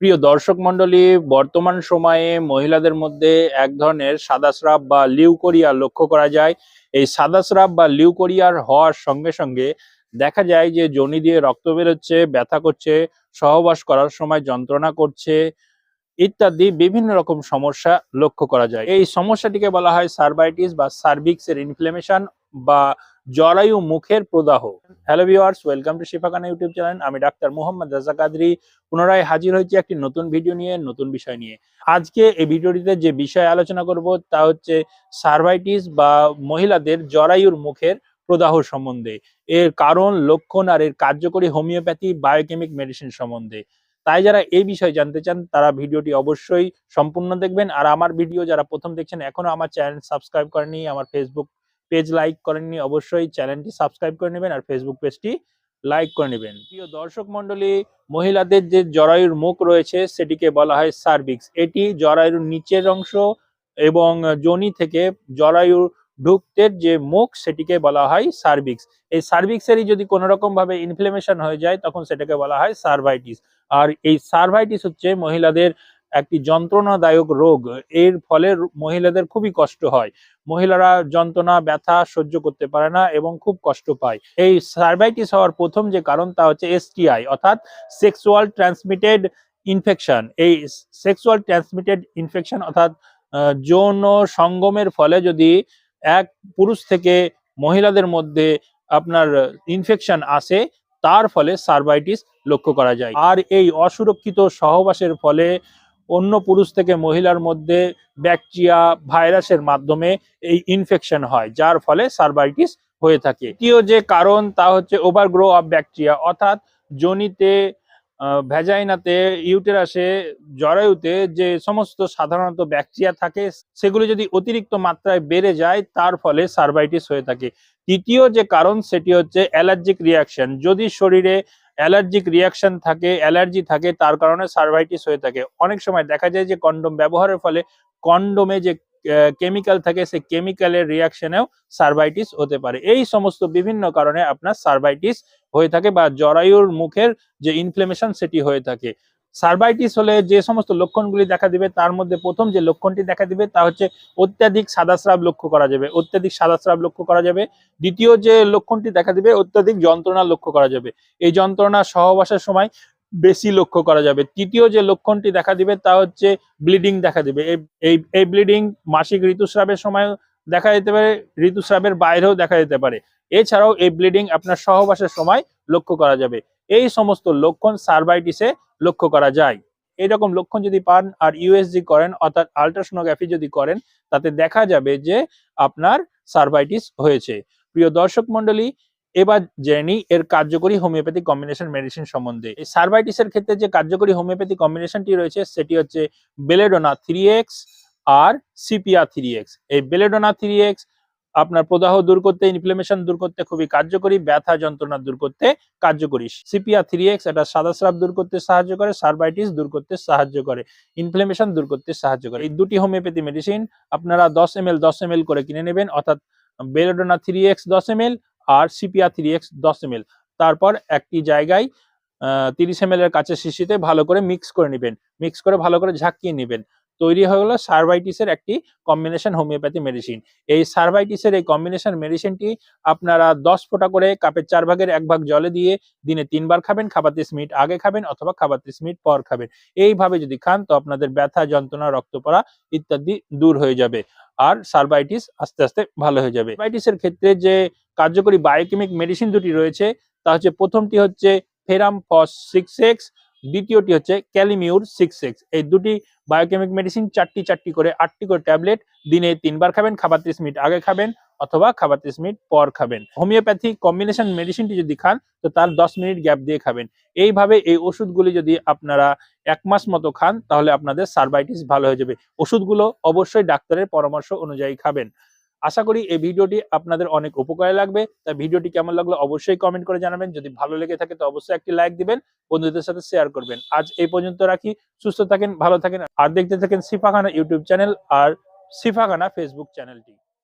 প্রিয় দর্শক মণ্ডলী, বর্তমান সময়ে মহিলাদের মধ্যে এক ধরনের সাদাস্রাব বা লিউকোরিয়া লক্ষ্য করা যায়। এই সাদাস্রাব বা লিউকোরিয়ার হওয়ার সঙ্গে সঙ্গে দেখা যায় যে যোনি দিয়ে রক্ত বেরোচ্ছে, ব্যথা করছে, সহবাস করার সময় যন্ত্রণা করছে ইত্যাদি বিভিন্ন রকম সমস্যা লক্ষ্য করা যায়। এই সমস্যাটিকে বলা হয় সার্ভাইটিস বা সার্ভিক্স এর ইনফ্লেমেশন বা জরায়ু মুখের প্রদাহ। Hello viewers welcome to Shifakhana YouTube channel আমি ডাক্তার মোহাম্মদ রাজা কাদরি। পুনরায় হাজির হয়েছি একটি নতুন ভিডিও নিয়ে, নতুন বিষয় নিয়ে। আজকে এই ভিডিওটিতে যে বিষয়ে আলোচনা করব, তা হচ্ছে সার্ভাইটিস বা মহিলাদের জরায়ুর মুখের প্রদাহ সম্বন্ধে। এর কারণ, লক্ষণ আর এর কার্যকরী হোমিওপ্যাথি বায়োকেমিক মেডিসিন সম্বন্ধে। তাই যারা এই বিষয়ে জানতে চান, তারা ভিডিওটি অবশ্যই সম্পূর্ণ দেখবেন। আর আমার ভিডিও যারা প্রথম দেখছেন, এখনও আমার চ্যানেল সাবস্ক্রাইব করেনি আমার ফেসবুক পেজ লাইক করেননি, অবশ্যই চ্যানেলটি সাবস্ক্রাইব করে নেবেন আর ফেসবুক পেজটি লাইক করে নেবেন। প্রিয় দর্শক মণ্ডলী, মহিলাদের যে জরায়ুর মুখ রয়েছে, সেটিকে বলা হয় সার্ভিক্স। এটি জরায়ুর নিচের অংশ এবং যোনি থেকে জরায়ুর ঢুকতে যে মুখ, সেটিকে বলা হয় সার্ভিক্স। এই সার্ভিক্সেরই যদি কোনো ভাবে ইনফ্লেমেশন হয়ে যায়, তখন সেটাকে বলা হয় সার্ভাইটিস। আর এই সার্ভাইটিস হচ্ছে মহিলাদের একটি যন্ত্রণাদায়ক রোগ। এর ফলে মহিলাদের খুবই কষ্ট হয়। মহিলারা যন্ত্রণা, ব্যথা সহ্য করতে পারে না এবং খুব কষ্ট পায়। এই সার্ভাইটিস হওয়ার প্রথম যে কারণ তা হচ্ছে এসটিআই অর্থাৎ সেক্সুয়াল ট্রান্সমিটেড ইনফেকশন। এই সেক্সুয়াল ট্রান্সমিটেড ইনফেকশন, অর্থাৎ যৌন সঙ্গমের ফলে যদি এক পুরুষ থেকে মহিলাদের মধ্যে আপনার ইনফেকশন আসে, তার ফলে সার্ভাইটিস লক্ষ্য করা যায়। আর এই অসুরক্ষিত সহবাসের ফলে অন্য পুরুষ থেকে মহিলার মধ্যে ব্যাকটেরিয়া ভাইরাসের মাধ্যমে এই ইনফেকশন হয় যার ফলে সার্ভাইটিস হয়ে থাকে। দ্বিতীয় যে কারণ তা হচ্ছে ওভারগ্রো অফ ব্যাকটেরিয়া অর্থাৎ যোনিতে আহ, ভ্যাজাইনাতে ইউটেরাসে জরায়ুতে যে সমস্ত সাধারণত ব্যাকটেরিয়া থাকে সেগুলি যদি অতিরিক্ত মাত্রায় বেড়ে যায় তার ফলে সার্ভাইটিস হয়ে থাকে। তৃতীয় যে কারণ সেটি হচ্ছে অ্যালার্জিক রিয়াকশন যদি শরীরে অ্যালার্জিক রিয়াকশন থাকে, অ্যালার্জি থাকে, তার কারণে সার্ভাইটিস হয়ে থাকে। অনেক সময় দেখা যায় যে কন্ডোম ব্যবহারের ফলে কন্ডোমে যে কেমিক্যাল থাকে, সেই কেমিক্যালের রিয়াকশনেও সার্ভাইটিস হতে পারে। এই সমস্ত বিভিন্ন কারণে আপনার সার্ভাইটিস হয়ে থাকে বা জরায়ুর মুখের যে ইনফ্লেমেশন সেটি হয়ে থাকে। সার্ভাইটিস হলে যে সমস্ত লক্ষণগুলি দেখা দিবে, তার মধ্যে প্রথম যে লক্ষণটি দেখা দিবে তা হচ্ছে অত্যাধিক সাদাস্রাব লক্ষ্য করা যাবে। অত্যাধিক সাদাস্রাব লক্ষ্য করা যাবে। দ্বিতীয় যে লক্ষণটি দেখা দিবে, অত্যাধিক যন্ত্রণা লক্ষ্য করা যাবে। এই যন্ত্রণা সহবাসের সময় বেশি লক্ষ্য করা যাবে। তৃতীয় যে লক্ষণটি দেখা দিবে তা হচ্ছে ব্লিডিং দেখা দিবে। এই এই এই ব্লিডিং মাসিক ঋতুস্রাবের সময় দেখা যেতে পারে, ঋতুস্রাবের বাইরেও দেখা যেতে পারে। এছাড়াও এই ব্লিডিং আপনার সহবাসের সময় লক্ষ্য করা যাবে। এই সমস্ত লক্ষণ সার্ভাইটিসে লক্ষ্য করা যায়। এইরকম লক্ষণ যদি পান আর ইউএসজি করেন অর্থাৎ আলট্রাসোনোগ্রাফি যদি করেন, তাতে দেখা যাবে যে আপনার সার্ভাইটিস হয়েছে। প্রিয় দর্শক মণ্ডলী, এবার জেনি এর কার্যকরী হোমিওপ্যাথি কম্বিনেশন মেডিসিন সম্বন্ধে। এই সার্ভাইটিসের ক্ষেত্রে যে কার্যকরী হোমিওপ্যাথি কম্বিনেশনটি রয়েছে, সেটি হচ্ছে বেলেডোনা থ্রি এক্স আর সিপিআর থ্রি এক্স এই বেলেডোনা থ্রি এক্স আপনার প্রদাহ দূর করতে ইনফ্লেমেশন দূর করতে খুবই কার্যকরী, ব্যথা যন্ত্রণা দূর করতে কার্যকরী। সিপিয়া থ্রি এক্স এটা সাদাস্রাব দূর করতে সাহায্য করে, সার্ভাইটিস দূর করতে সাহায্য করে ইনফ্লেমেশন দূর করতে সাহায্য করে। এই দুটি হোমিওপ্যাথি মেডিসিন আপনারা দশ এম এল দশ এম এল করে কিনে নেবেন, অর্থাৎ বেলোডোনা থ্রি এক্স দশ এম এল আর সিপিয়া থ্রি এক্স দশ এম এল তারপর একটি জায়গায় তিরিশ এম এর কাছে শিশিতে ভালো করে মিক্স করে নেবেন মিক্স করে ভালো করে ঝাঁকিয়ে নেবেন। তৈরি হয়ে গেলো সার্ভাইটিসের একটি কম্বিনেশন হোমিওপ্যাথি মেডিসিন এই সার্ভাইটিসের এই কম্বিনেশন মেডিসিনটি আপনারা দশ ফোঁটা করে কাপের চার ভাগের এক ভাগ জলে দিয়ে দিনে তিনবার খাবেন, খাবার ত্রিশ মিনিট আগে খাবেন অথবা খাবার ত্রিশ মিনিট পর খাবেন। এইভাবে যদি খান তো আপনাদের ব্যথা, যন্ত্রণা, রক্ত পড়া ইত্যাদি দূর হয়ে যাবে আর সার্ভাইটিস আস্তে আস্তে ভালো হয়ে যাবে। সার্ভাইটিসের ক্ষেত্রে যে কার্যকরী বায়োকেমিক মেডিসিন দুটি রয়েছে, তা হচ্ছে প্রথমটি হচ্ছে ফেরাম ফস সিক্স এক্স দ্বিতীয়টি হচ্ছে ক্যালিমিউর সিক্স এক্স এই দুটি বায়োকেমিক মেডিসিন চারটি চারটি করে, আটটি করে ট্যাবলেট দিনে তিনবার খাবেন, খাবার ত্রিশ মিনিট আগে খাবেন অথবা খাবার ত্রিশ মিনিট পর খাবেন। হোমিওপ্যাথি কম্বিনেশন মেডিসিনটি যদি খান, তো তার দশ মিনিট গ্যাপ দিয়ে খাবেন। এইভাবে এই ওষুধগুলি যদি আপনারা এক মাস মতো খান, তাহলে আপনাদের সার্ভাইটিস ভালো হয়ে যাবে। ওষুধগুলো অবশ্যই ডাক্তারের পরামর্শ অনুযায়ী খাবেন। আশা করি এই ভিডিওটি আপনাদের অনেক উপকারে লাগবে। তাই ভিডিওটি কেমন লাগল অবশ্যই কমেন্ট করে জানাবেন। যদি ভালো লেগে থাকে তো অবশ্যই একটি লাইক দিবেন, বন্ধুদের সাথে শেয়ার করবেন। আজ এই পর্যন্ত রাখি। সুস্থ থাকেন, ভালো থাকেন, আর দেখতে থাকেন সিফাখানা ইউটিউব চ্যানেল আর সিফাখানা ফেসবুক চ্যানেলটি